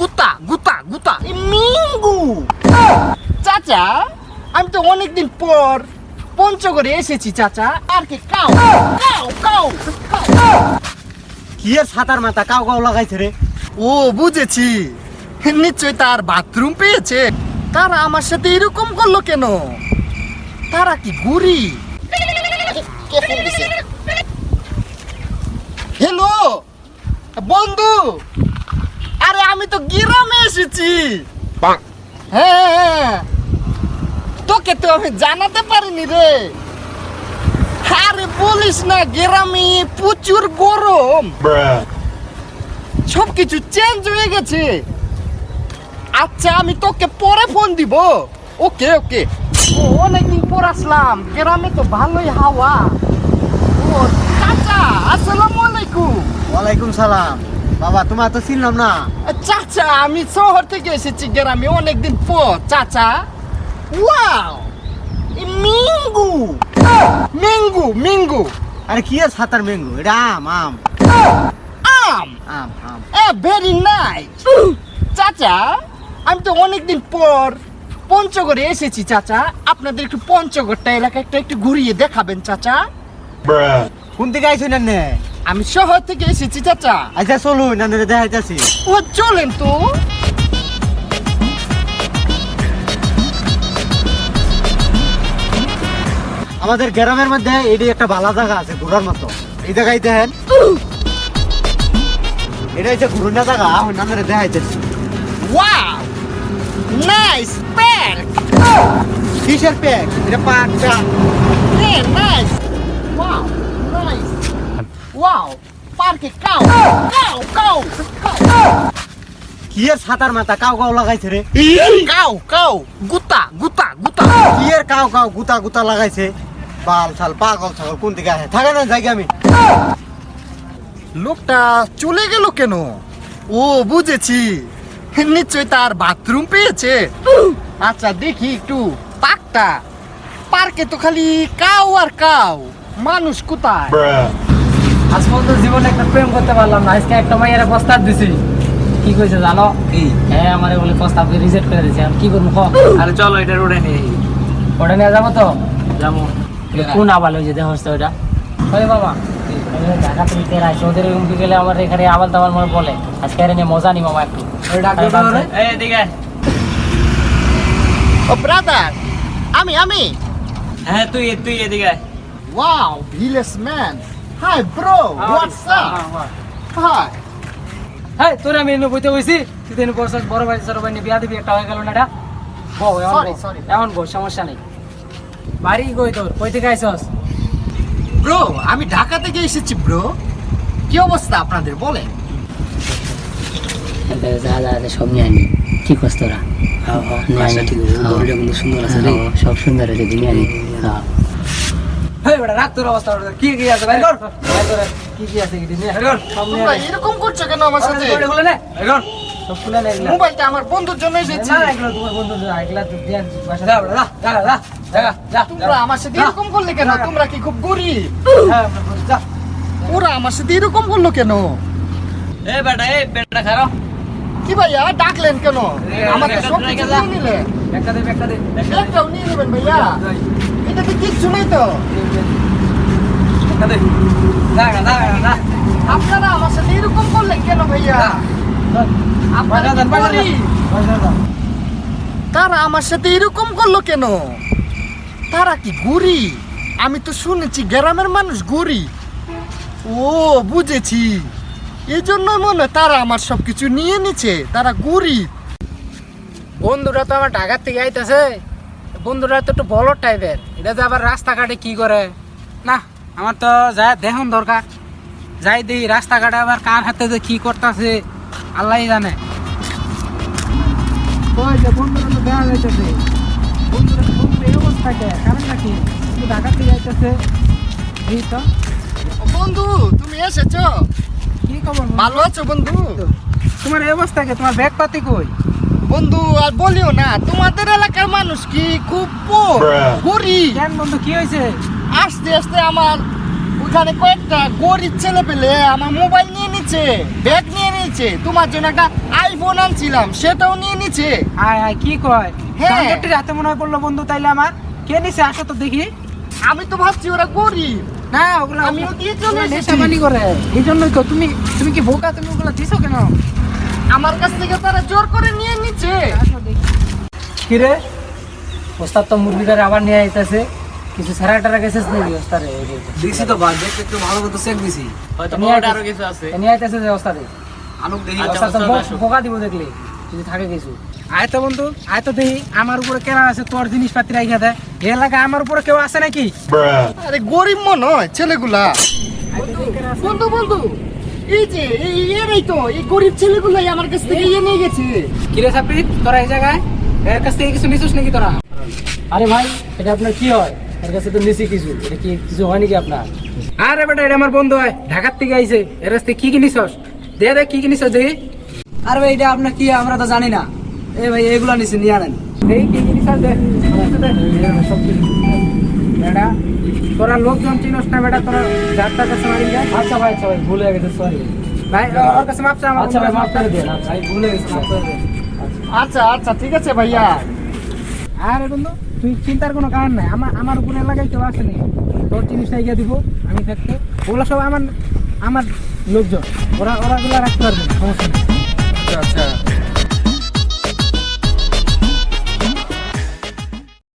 গুতা গুতা গুতা। মিঙ্গু। চাচা আমি তো অনেকদিন পর পঞ্চগড়ে এসেছি চাচা। আর কি কাউ কাউ কাউ। কি এর সাতার মাথা কাউ কাউ লাগাইছে রে? ও বুঝেছি। নিশ্চয় তার বাথরুম পেয়েছে। তারা আমার সাথে এরকম করল কেন? তারা কি ঘুরি হ্যালো বন্ধু! আরে আমি তো গ্রামে এসেছি। হ্যাঁ হ্যাঁ। তোকে তো আমি জানাতে পারিনি রে। আরে বলিস না গ্রামে প্রচুর গরম। সবকিছু চেঞ্জ হয়ে গেছে। আচ্ছা আমি তোকে পরে ফোন দিব। ওকে ওকে অনেকদিন পর আসলাম। গ্রামে তো ভালোই হাওয়া। ও চাচা আসসালামু আলাইকুম। ওয়ালাইকুম সালাম। বাবা তোমার তো চিনলাম না। চাচা আমি শহর থেকে এসেছি গ্রামে অনেকদিন পর। চাচা ওয়াও মিঙ্গু। মিঙ্গু মিঙ্গু। আরে কি এর সাতার মেঙ্গু? এটা আম আম। আম। আম আম। এ ভেরি নাইস চাচা আমি তো অনেকদিন পর পঞ্চগড়ে এসেছি চাচা। আপনাদের একটু পঞ্চগড়টা এলাকা একটু একটু ঘুরিয়ে দেখাবেন চাচা। কোন দিকে আইছো না নে আমি শহর থেকে এসেছি চাচা। আচ্ছা চলুন নে দেখাইতেছি। ও চলেন তো। আমাদের গ্রামের মধ্যে এটি একটা ভালো জায়গা আছে ঘোরার মতো। এই জায়গায় দেখেন। এটা হচ্ছে ঘুরুনা জায়গা অন্যান্য দেখাইতেছি। ওয়াও নাইস প্যাক কিসের প্যাক এটা নাইস ওয়াও নাইস ওয়াও পার্কে কাউ কাউ কাউ কাউ কি এর সাতার মাথা? কাউ কাউ লাগাইছে রে। কাউ কাউ গুতা গুতা গুতা। কি এর কাউ কাউ গুতা গুতা লাগাইছে? বাল ছাল পাগল ছাগল কোন দিকে আসে থাকে না জায়গা আমি। লোকটা চলে গেল কেন? ও বুঝেছি। নিশ্চয় তার বাথরুম পেয়েছে। আচ্ছা দেখি একটু পাকটা পার্কে তো খালি কাউ আর কাউ মানুষ কোথায়? আজ পর্যন্ত জীবনে একটা প্রেম করতে পারলাম না। আজকে একটা মাইয়ের প্রস্তাব দিছি। কি কইছে জানো? কি? হ্যাঁ আমারে বলে প্রস্তাব রিজেক্ট করে দিয়েছে আমি কি করব ক? আরে চলো এটা রোডে নিয়ে ওটা নিয়ে যাব তো? যাব। কোন আবাল হয়েছে দেখো তো ওটা ওই বাবা। ঢাকা থেকে তেরা আছে ওদের আমার এখানে আবাল তাবাল মনে বলে? আজকে এর নিয়ে মজা নি মামা একটু। আমি ভাবছি- এই এদিকে ও ব্রাদার আমি আমি! হ্যাঁ তুই তুই এদিকে। Wow village man hi bro what's up hi হ্যাঁ তোর আমি এনে বইতে বইছি। তুই তেনে বড় ভাই ছোট ভাই বিয়া দিবি একটা হয়ে গেল না এটা? বউ এমন Sorry, এমন বউ সমস্যা নেই। বাড়ি কই তোর? কই থেকে আইসস ব্রো আমি ঢাকা থেকে এসেছি ব্রো কি অবস্থা আপনাদের বলেন। যা সব নিয়ে আনি কি করছ তোরা? আনি গরুটা কিন্তু সুন্দর আছে সব সুন্দর আছে নিয়ে আনি হ্যাঁ। হেই বেটা রাখ তোর অবস্থা কি কি আছে? ভাই কর। ভাই তোর কি কি আছে নিয়ে কর সব। এরকম করছ কেন আমার সাথে? ওটা নে। কর। সব খুলে নে এগুলা। মোবাইলটা আমার বন্ধুর জন্য এসেছি। না এগুলো তোমার বন্ধু যা এগুলা তো দিয়ে বাসা যা বেটা যা যা যা যা যা তোমরা আমার সাথে এরকম করলে কেন? তোমরা কি খুব গরিব? হ্যাঁ যা। ওরা আমার সাথে এরকম করল কেন? এই বেটা এই বেটা খারাপ কি ভাইয়া ডাকলেন কেন? সব কিছু নিয়ে নিলেন। একটা দে একটা দে একটাও নিয়ে নেবেন ভাইয়া। এটাতে কিচ্ছু নেই তো। আপনারা আমার সাথে এরকম করলেন কেন ভাইয়া? তারা আমার সাথে এরকম করল কেন? তারা কি গুরি আমি তো শুনেছি গ্রামের মানুষ গুরি ও বুঝেছি। এই জন্য মনে হয় তারা আমার সবকিছু নিয়ে নিছে তারা গরিব বন্ধুরা তো আমার ঢাকার থেকে আইতেছে। বন্ধুরা তো একটু বড় টাইপের এটা যে আবার রাস্তাঘাটে কি করে? না আমার তো যা দেখুন দরকার। যাই দিই রাস্তাঘাটে আবার কার হাতে যে কি করতেছে আল্লাহ জানে। বন্ধুরা তো দেখা যাইতেছে বন্ধুরা বন্ধুরা এই অবস্থাকে কারণ নাকি শুধু ঢাকার থেকে এই তো। বন্ধু তুমি এসেছ? কি খবর? ভালো আছো বন্ধু? তোমার এই অবস্থাকে তোমার ব্যাগ পাতি কই? বন্ধু আর বলিও না তোমাদের এলাকার মানুষ কি খুব গরিব? কেন বন্ধু কি হয়েছে? আস্তে আস্তে আমার ওখানে কয়েকটা গরিব ছেলে পেলে আমার মোবাইল নিয়ে নিচ্ছে ব্যাগ নিয়ে নিচ্ছে তোমার জন্য একটা আইফোন আনছিলাম সেটাও নিয়ে নিচ্ছে। আয় আয় কি কয়? হ্যাঁ। রাতে মনে হয় পড়ল বন্ধু তাইলে আমার। কে নিছে? আসো তো দেখি। আমি তো ভাবছি ওরা গরিব। না ওগুলো আমিও দিয়ে চলে এসেছি। করে। এই জন্যই তো তুমি তুমি কি বোকা? তুমি ওগুলো দিছো কেন? আমার কাছ থেকে তারা জোর করে নিয়ে নিচ্ছে। কিরে? ওস্তাদ তো মুরগিটারে আবার নিয়ে আইতেছে। কিছু সারা টারা গেছে নাকি ওস্তারে দিছি তো ভাই দেখতে একটু ভালো মতো চেক দিছি। হয়তো আইতেছে। আরও কিছু আছে। নিয়ে আইতেছে যে ওস্তাদে। আনুক দেখি আচ্ছা, ওস্তাদ তো। বোকা দিব দেখলি। যদি থাকে কিছু। আয় তো বন্ধু আয় তো দেখি আমার উপরে কেনা আছে তোর জিনিসপাতি রাইখা দেয় এ এলাকায় আমার উপরে কেউ আছে নাকি? আরে গরিব মনে হয় ছেলেগুলা। বন্ধু বন্ধু। এই যে এই এরাই তো এই গরিব ছেলেগুলাই আমার কাছ থেকে ইয়ে নিয়ে গেছে কিরে সাপড়ি তোরা এই জায়গায়? এর কাছ থেকে কিছু নিছিস নাকি তোরা? আরে ভাই এটা আপনার কি হয়? এর কাছে তো নিছি কিছু। এটা কি কিছু হয় নাকি আপনার? আরে বেটা এটা আমার বন্ধু হয় ঢাকার থেকে আইছে। এর কাছ থেকে কি কি নিছস? দে দে কি কি নিছস দেখি। আর ভাই এটা আপনার কি আমরা তো জানি না। এ ভাই এগুলা নিছি নিয়ে আনেন। দেখি কি কি নিছস দে। সব কিছু। বেটা তোরা লোকজন চিনস না বেটা তোরা যাত্রার কাছে মারি যায় আচ্ছা ভাই আচ্ছা ভাই ভুল হয়ে গেছে সরি ভাই ওর কাছে মাপ চা আমার আচ্ছা ভাই মাফ করে দেন ভাই ভুল হয়ে গেছে মাফ করে দেন আচ্ছা আচ্ছা ঠিক আছে ভাইয়া। আরে বন্ধু তুই চিন্তার কোনো কারণ নাই। আমার আমার উপরে এলাকায় কেউ আসেনি। তোর জিনিসটা এগিয়ে দিব আমি থাকতে। ওগুলো সব আমার আমার লোকজন। ওরা ওরা ওগুলো রাখতে পারবে না সমস্যা আচ্ছা আচ্ছা।